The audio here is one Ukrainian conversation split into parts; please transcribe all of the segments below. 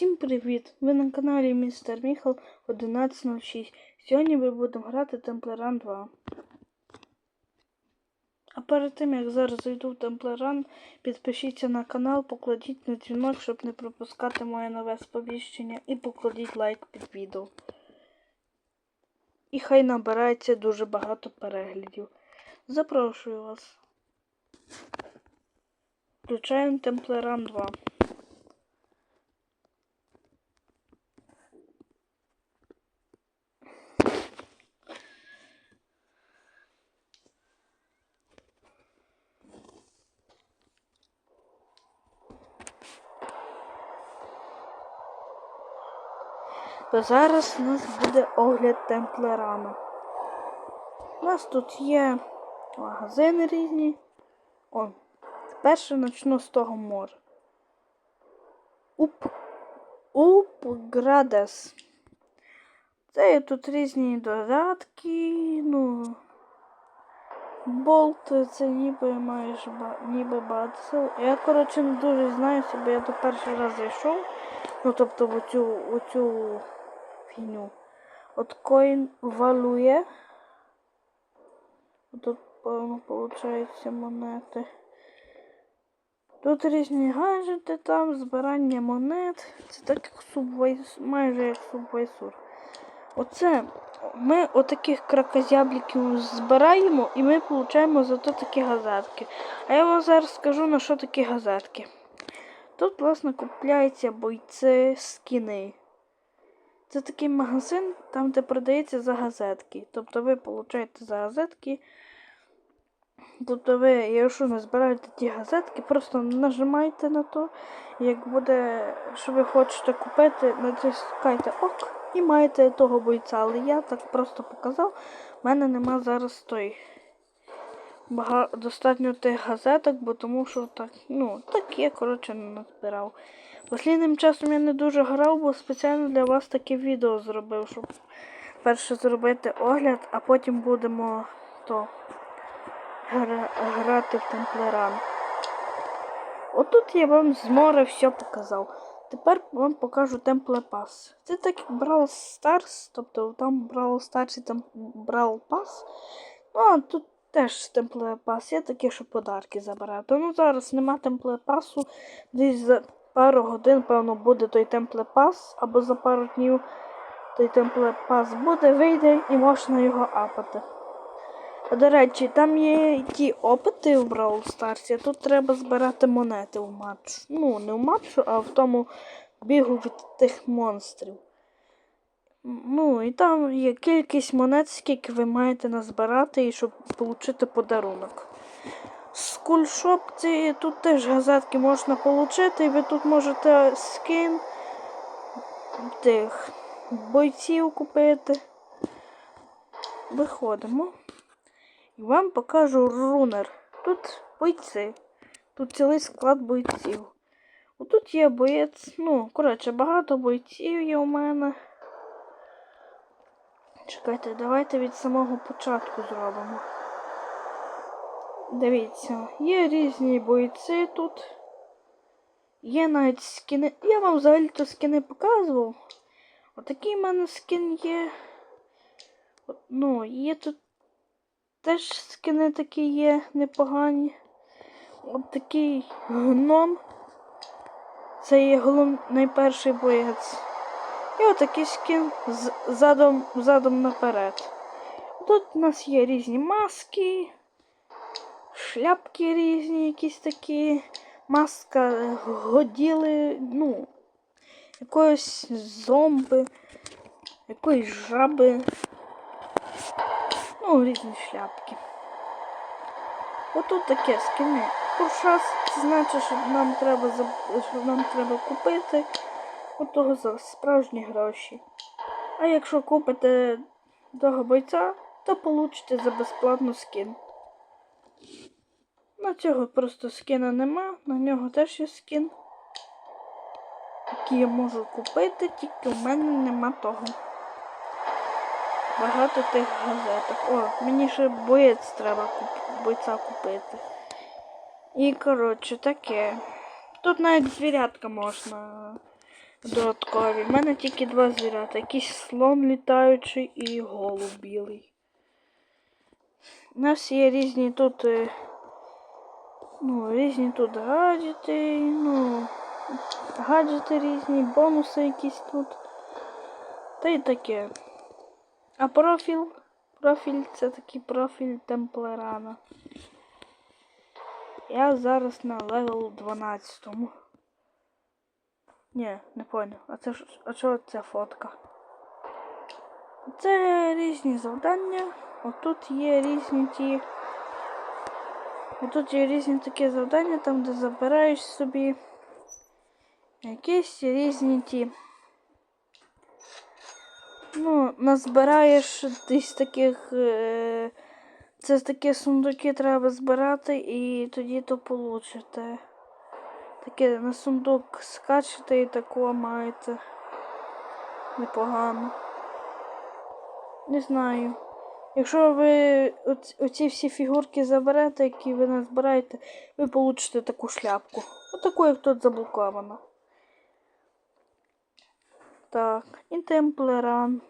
Всім привіт! Ви на каналі Містер Міхал 1106. Сьогодні ми будемо грати Темплеран 2. А перед тим як зараз зайду в Темплеран, підпишіться на канал, покладіть на дзвінок, щоб не пропускати моє нове сповіщення, і покладіть лайк під відео. І хай набирається дуже багато переглядів. Запрошую вас. Включаємо Темплеран 2. То зараз у нас буде огляд Темплерану. У нас тут є магазини різні. О, перше почну з того моря. Уп. Упградес. Це є тут різні додатки, ну. Болт, це ніби маєш ніби сил. Я, коротше, не дуже знаю, бо я до перший раз зайшов. Ну, тобто оцю, оцю фігню. От коін валує. Тут, певно, виходить монети. Тут різні гаджети, там збирання монет. Це так як субвайс... майже як субвайсур. Оце ми отаких кракозябликів збираємо і ми отримуємо зато такі газетки. А я вам зараз скажу на що такі газетки. Тут, власне, купляються бойці скіни. Це такий магазин, там де продається за газетки. Тобто ви получаєте за газетки. Тобто ви, якщо не збираєте ті газетки, просто нажимаєте на то. Як буде, що ви хочете купити, натискайте ок і маєте того бойця. Але я так просто показав, в мене нема зараз той. Достатньо тих газеток, бо тому що так, ну, так я, коротше, не назбирав. Послідним часом я не дуже грав, бо спеціально для вас таке відео зробив, щоб перше зробити огляд, а потім будемо то гра... грати в темплеран. Отут я вам з моря все показав. Тепер вам покажу Temple Pass. Це так як Brawl Stars, тобто там Brawl Stars і там Brawl Pass. Ну, а тут теж Temple Pass є такі, що подарки забирати. Ну зараз нема Temple Pass. Десь пару годин, певно, буде той Pass, або за пару днів той Pass буде, вийде і можна його апати. До речі, там є ті опити в Brawl Stars, тут треба збирати монети в матч. Ну, не в матчу, а в тому бігу від тих монстрів. Ну, і там є кількість монет, скільки ви маєте назбирати, і щоб отримати подарунок. Скульшоп, це тут теж газетки можна отримати, і ви тут можете скин тих бойців купити. Виходимо. І вам покажу рунер. Тут бойці. Тут цілий склад бойців. Отут є боєць, ну, коротше, багато бойців є у мене. Чекайте, давайте від самого початку зробимо. Дивіться, є різні бойці тут. Є навіть скини. Я вам взагалі-то скини показував. Отакий в мене скин є. Ну, є тут теж скини такі є непогані. От такий гном. Це є голов... найперший боєць. І отакий скін з задом, задом наперед. Тут у нас є різні маски, шляпки різні, якісь такі. Маска годіли, ну, якоїсь зомби, якоїсь жаби. Ну, різні шляпки. Отут таке скини. Куршас, це значить, що нам треба що нам треба купити отого за справжні гроші. А якщо купите того бойця, то получите за безплатно скин. На цього просто скина нема, на нього теж є скин, який я можу купити, тільки в мене нема того багато тих газеток. О, мені ще боєць треба куп... бойця купити. І, коротше, таке. Тут навіть звірятка можна додаткові. У мене тільки два звірята. Якийсь слон літаючий і голуб білий. У нас є різні тут. Ну, різні тут гаджети, ну, гаджети різні, бонуси якісь тут. Та й таке. А профіль? Профіль це такий профіль темплерана. Я зараз на левел 12. Ні, не поняв. А це ж а що ця фотка? Це різні завдання. Отут є різні ті. Отут є різні такі завдання, там де забираєш собі якісь різні ті. Ну, назбираєш десь таких. Е- це такі сундуки треба збирати і тоді то получите. Таке на сундук скачете і такого маєте. Непогано. Не знаю. Якщо ви оці всі фігурки заберете, які ви назбираєте, ви получите таку шляпку. Отаку, як тут заблокована. Так, і темплеран.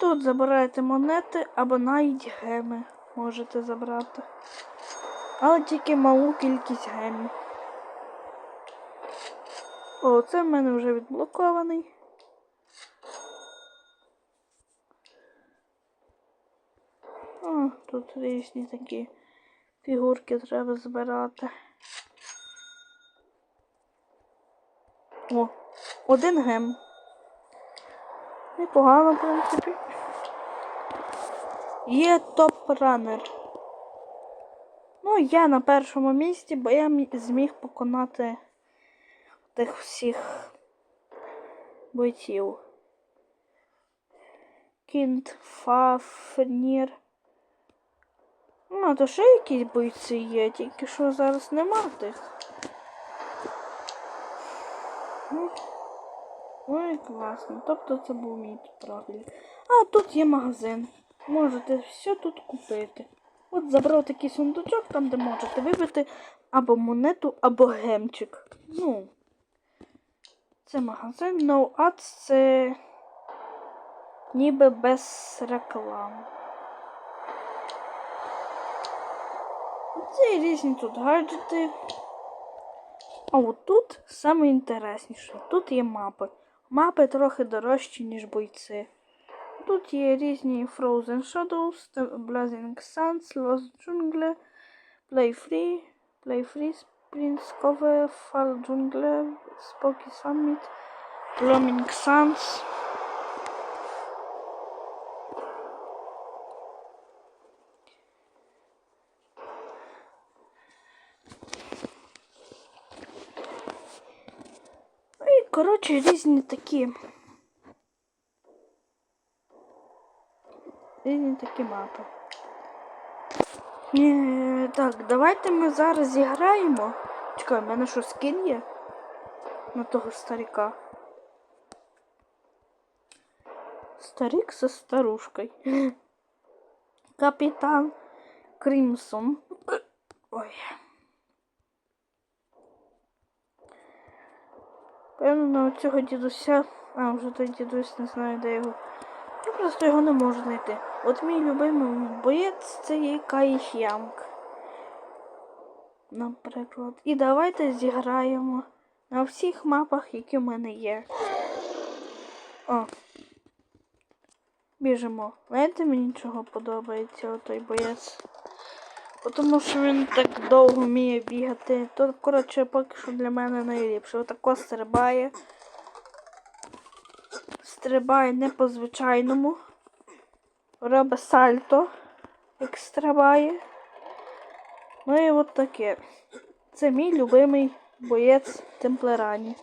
Тут забираєте монети або навіть геми можете забрати. Але тільки малу кількість гемів. О, це в мене вже відблокований. О, тут різні такі фігурки треба збирати. О, один гем. Непогано, в принципі. Є топ-ранер. Ну, я на першому місці, бо я зміг поконати тих всіх бойців. Кінт, Фафнір. А то ще якісь бойці є, тільки що зараз нема тих. Ой, класно. Тобто це був мій профіль. А тут є магазин. Можете все тут купити. От забрав такий сундучок, там де можете вибити або монету, або гемчик. Ну, це магазин. No Ads це ніби без реклам. Це і різні тут гаджети. А от тут саме інтересніше. Тут є мапи. Мапи трохи дорожчі, ніж бойці. Тут є різні Frozen Shadows, та Blazing Suns, Lost Jungle, Play Free, Play Free, Prince Cove, Fall Jungle, Spooky Summit, Blooming Suns. Коротше, різні такі. Різні такі мапи. Е, так, давайте ми зараз зіграємо. Чекай, в мене що скін є? На того старика. Старик со старушкою. Капітан Крімсон. Ой. Певно, цього дідуся. А, вже той дідусь не знаю, де його. Я просто його не можу знайти. От мій любимий боєць це є Кай Янг. Наприклад. І давайте зіграємо на всіх мапах, які в мене є. О. Біжимо. Знаєте, мені чого подобається отой боєць? Тому що він так довго вміє бігати. То, коротше, поки що для мене найліпше. Отако стрибає. Стрибає не по звичайному. Робить сальто, як стрибає. Ну і от таке. Це мій любимий боєць темплерані.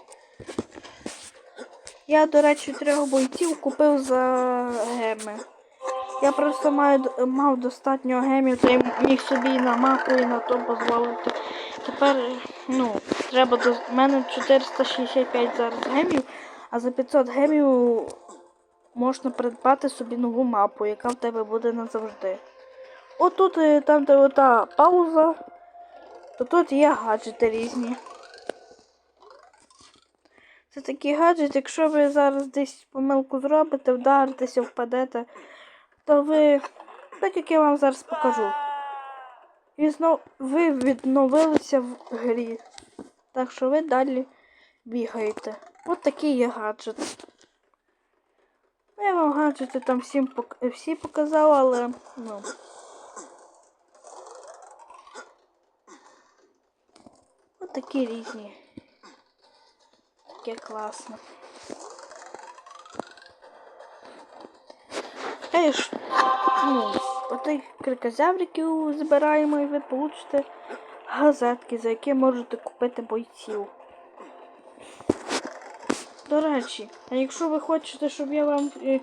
Я, до речі, трьох бойців купив за геми. Я просто маю, мав достатньо гемів, то я міг собі на мапу і на то дозволити. Тепер, ну, треба до У мене 465 зараз гемів, а за 500 гемів можна придбати собі нову мапу, яка в тебе буде назавжди. Отут, е, там, де ота пауза, то тут є гаджети різні. Це такий гаджет, якщо ви зараз десь помилку зробите, вдаритеся, впадете, то ви, так як я вам зараз покажу, і знов ви відновилися в грі. Так що ви далі бігаєте. От такий є гаджет. Ну, я вам гаджети там всім пок- всі показала, але ну. От такі різні. Таке класно. Теж, ну, отих крикозявриків збираємо і ви получите газетки, за які можете купити бойців. До речі, а якщо ви хочете, щоб я вам. е,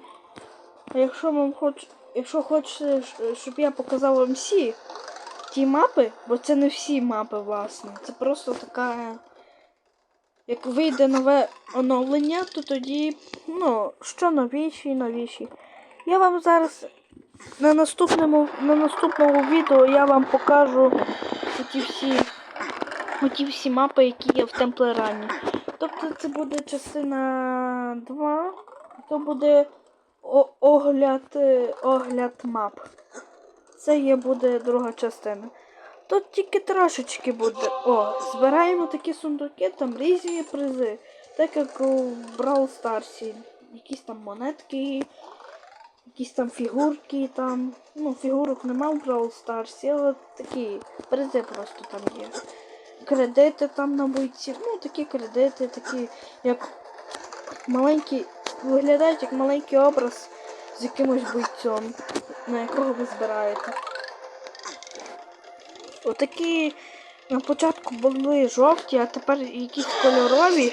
А якщо вам хоч. Якщо хочете, щоб я показав вам всі ті мапи, бо це не всі мапи, власне. Це просто така. Як вийде нове оновлення, то тоді, ну, що новіші і новіші. Я вам зараз на наступному, на наступному відео я вам покажу ті всі, ті всі мапи, які є в Темплерані. Тобто це буде частина 2, то буде огляд, е, огляд мап. Це є буде друга частина. Тут тільки трошечки буде. О, збираємо такі сундуки, там різні призи. Так як у Brawl Старсі. Якісь там монетки, якісь там фігурки там. Ну, фігурок нема в Brawl Старсі, але такі призи просто там є. Кредити там на бойці. Ну, такі кредити, такі, як маленькі, виглядають як маленький образ з якимось бойцем, на якого ви збираєте. Отакі на початку були жовті, а тепер якісь кольорові.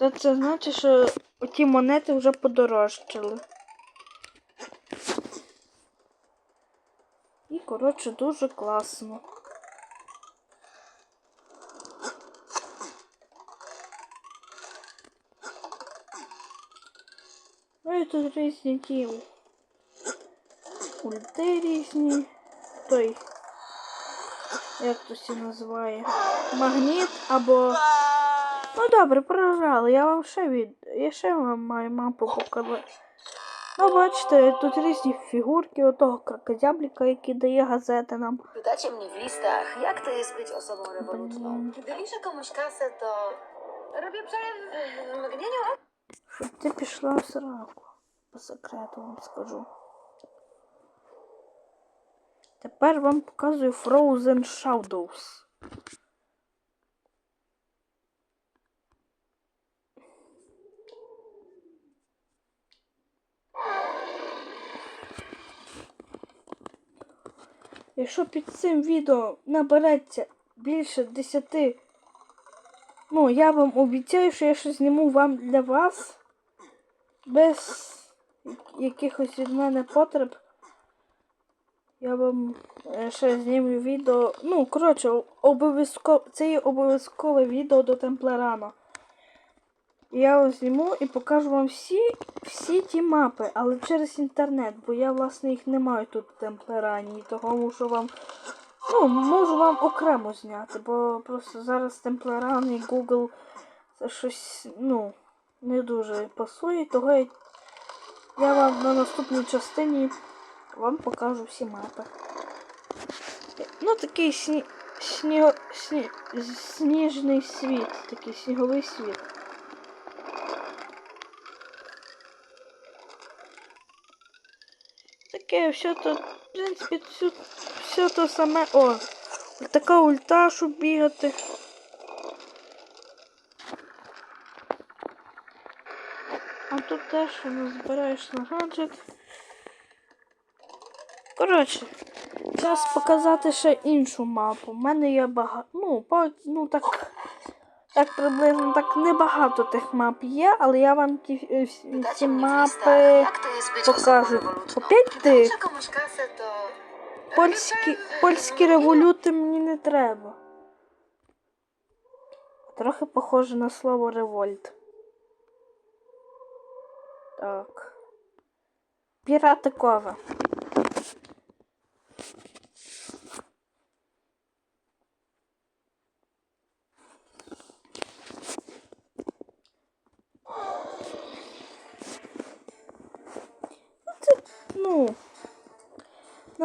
То це значить, що оті монети вже подорожчали. І, коротше, дуже класно. Ну і тут різні ті ульти різні. Той. Як то всі називає? Магніт або. Ну добре, програли. Я вам ще від. Я ще вам маю мапу показати. Ну, бачите, тут різні фігурки отого кракозябліка, який дає газети нам. To jest być osobą rewoluczną. Kiedy liczę komuś kasę, to robię przelew w mgnieniu oka. Щоб ти пішла в сраку. По секрету вам скажу. Тепер вам показую Frozen Shadows. Якщо під цим відео набереться більше 10 Ну, я вам обіцяю, що я щось зніму вам для вас без якихось від мене потреб. Я вам е, ще знімлю відео. Ну, коротше, обов'язково це є обов'язкове відео до Темплерана. Я його зніму і покажу вам всі, всі ті мапи, але через інтернет, бо я, власне, їх не маю тут в Темплерані. Того мушу вам Ну, можу вам окремо зняти, бо просто зараз Темплеран і Google це щось, ну, не дуже пасує, того я, я вам на наступній частині вам покажу всі мапи. Ну, такий сні, сніго, сні, сніжний світ, такий сніговий світ. Таке все то, в принципі, все, все то саме. О, така ульта, щоб бігати. А тут теж збираєш на гаджет. Коротше, час показати ще іншу мапу. У мене є багато. Ну, ну так. Так приблизно так небагато тих мап є, але я вам ті, е, всі ці мапи покажу. Опять ти? Польські, польські революти мені не треба. Трохи похоже на слово револьт. Так. Пірати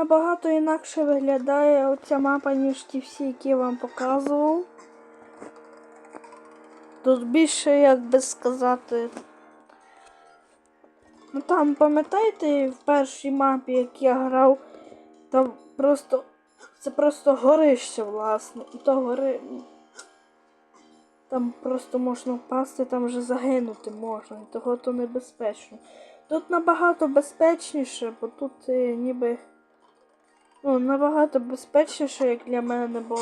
набагато інакше виглядає оця мапа, ніж ті всі, які я вам показував. Тут більше, як би сказати. Ну там, пам'ятаєте, в першій мапі, як я грав, там просто. Це просто горище, власне. І то гори. Там просто можна впасти, там вже загинути можна, і того то небезпечно. Тут набагато безпечніше, бо тут е, ніби. Ну, набагато безпечніше, як для мене, бо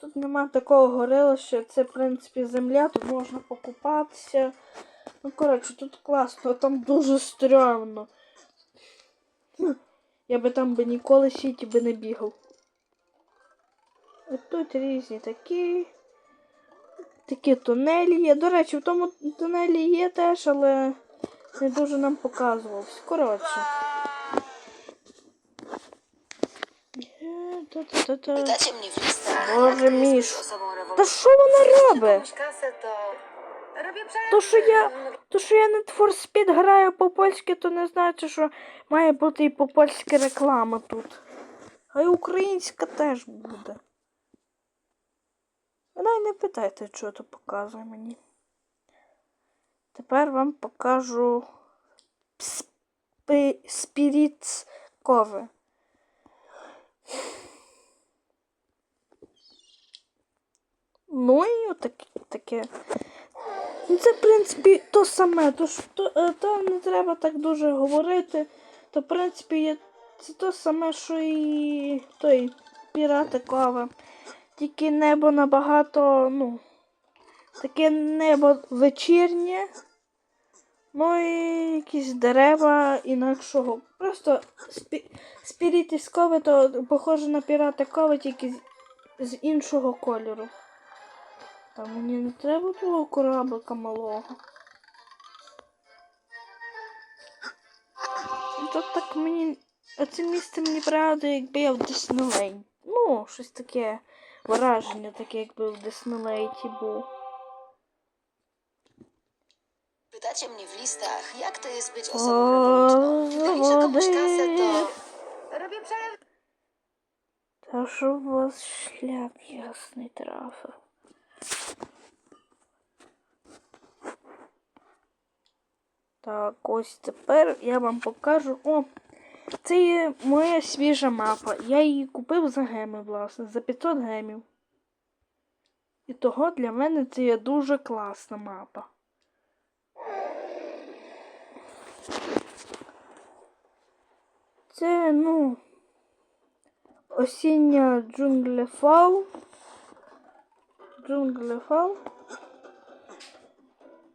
тут нема такого горилища, це, в принципі, земля, тут можна покупатися. Ну, коротше, тут класно, а там дуже стрьомно. Я би там би ніколи в світі би не бігав. От тут різні такі. Такі тунелі є. До речі, в тому тунелі є теж, але не дуже нам показувався. Коротше. Być Misz. osobą Та rewolucyjną. що вона робить? То, що я, то, що я Need for Speed граю по-польськи, то не значить, що має бути і по-польськи реклама тут. А й українська теж буде. Вона й не питайте, що то показує мені. Тепер вам покажу спіріцкове. Ну і отаке таке. Це, в принципі, то саме, то, то, е, то не треба так дуже говорити. То, в принципі, це то саме, що і той пірати кова. Тільки небо набагато, ну, таке небо вечірнє. Ну і якісь дерева інакшого. Просто спі, спірітіскове, то похоже на пірати кови, тільки з, з іншого кольору. Та мені не треба того кораблика малого. Ну, так мені. Оце місце мені пригадує, якби я в Диснейлейні. Ну, щось таке враження, таке, якби в Диснейлейті був. Osobą rewolucyjną. Gdy liczę komuś kasę, to robię przelew. Та що у вас шлях ясний трафив. Так, ось тепер я вам покажу. О, це є моя свіжа мапа. Я її купив за геми, власне, за 500 гемів. І того для мене це є дуже класна мапа. Це, ну, осіння джунглефал. Джунглефал.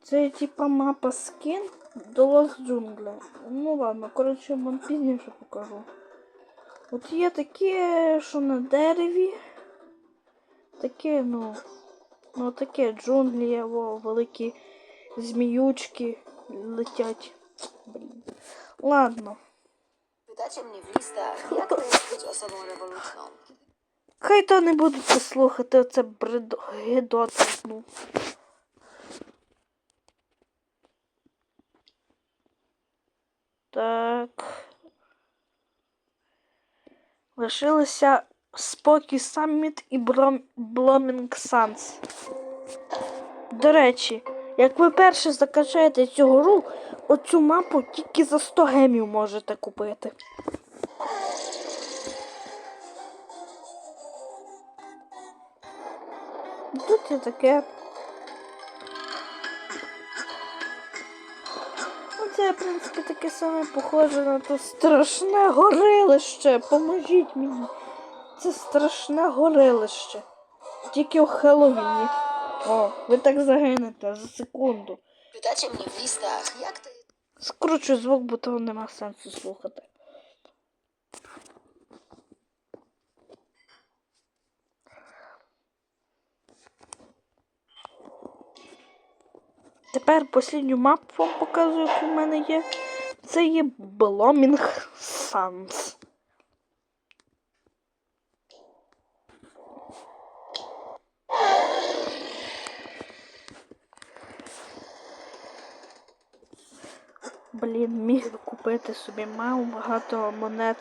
Це типа мапа скін до Лос Джунгле. Ну ладно, коротше, вам пізніше покажу. От є таке, що на дереві. Таке, ну. Ну таке джунглі, є, великі зміючки летять. Блін. Ладно. W listach, jak to jest być osobą rewolucyjną. Хай то не будуть це слухати, оце бредо гедота. Ну. Так. Лишилися Спокій Самміт і. Бломінг Санс. До речі, як ви перше закачаєте цю гру, оцю мапу тільки за 100 гемів можете купити. Тут таке. Ну, це, в принципі, таке саме похоже на то страшне горилище. Поможіть мені. Це страшне горилище. Тільки у Хеллоуіні. О, ви так загинете за секунду. To. Скручу звук, бо того нема сенсу слухати. Тепер послідню мапу вам показую, яку в мене є. Це є Бломінг Санс. Блін, міг купити собі, мав багато монет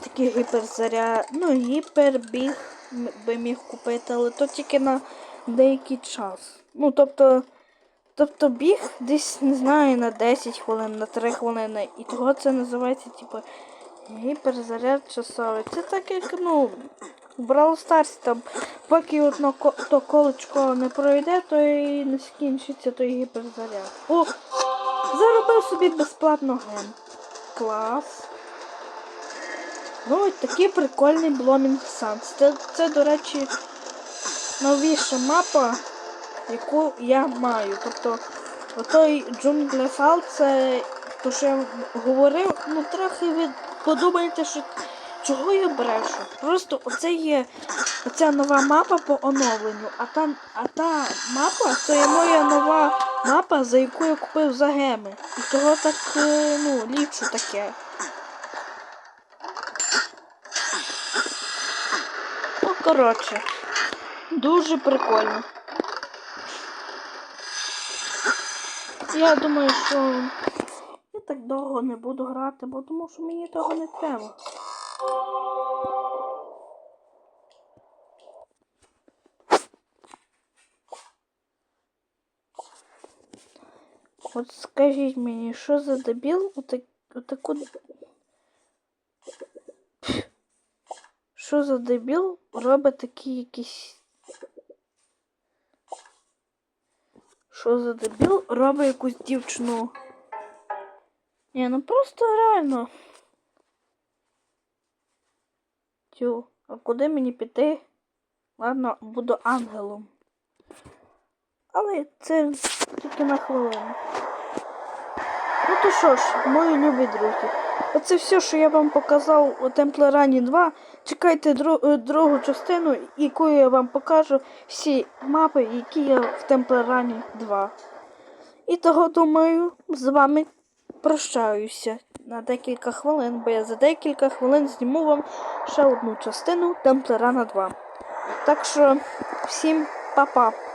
тільки гіперзаряд, ну, гіпербіг би міг купити, але то тільки на деякий час. Ну, тобто, тобто біг десь, не знаю, на 10 хвилин, на 3 хвилини. І того це називається, типу, гіперзаряд часовий. Це так як, ну, в Brawl там, поки одно то колечко не пройде, то і не скінчиться той гіперзаряд. О! Заробив собі безплатно ген. Клас. Ну, ось такий прикольний Blooming Suns. Це, це, до речі, новіша мапа, яку я маю. Тобто, отой джунглі Фал, це то, що я говорив, ну трохи ви подумаєте, що чого я брешу. Просто оце є оця нова мапа по оновленню, а та, а та мапа це є моя нова мапа, за яку я купив за геми. І того так, е, ну, ліпше таке. Ну, коротше, дуже прикольно. Я думаю, що я так довго не буду грати, бо тому що мені того не треба. От скажіть мені, що за дебіл отак, отаку. Що за дебіл робить такі якісь. Що за дебіл робить якусь дівчину? Ні, ну просто реально. Тю, а куди мені піти? Ладно, буду ангелом. Але це тільки на хвилину. Ну то що ж, мої любі друзі, оце все, що я вам показав у Темплерані 2. Чекайте е, другу частину, яку я вам покажу всі мапи, які є в Темплерані 2. І того, думаю, з вами прощаюся на декілька хвилин, бо я за декілька хвилин зніму вам ще одну частину Темплерана 2. Так що всім па-па!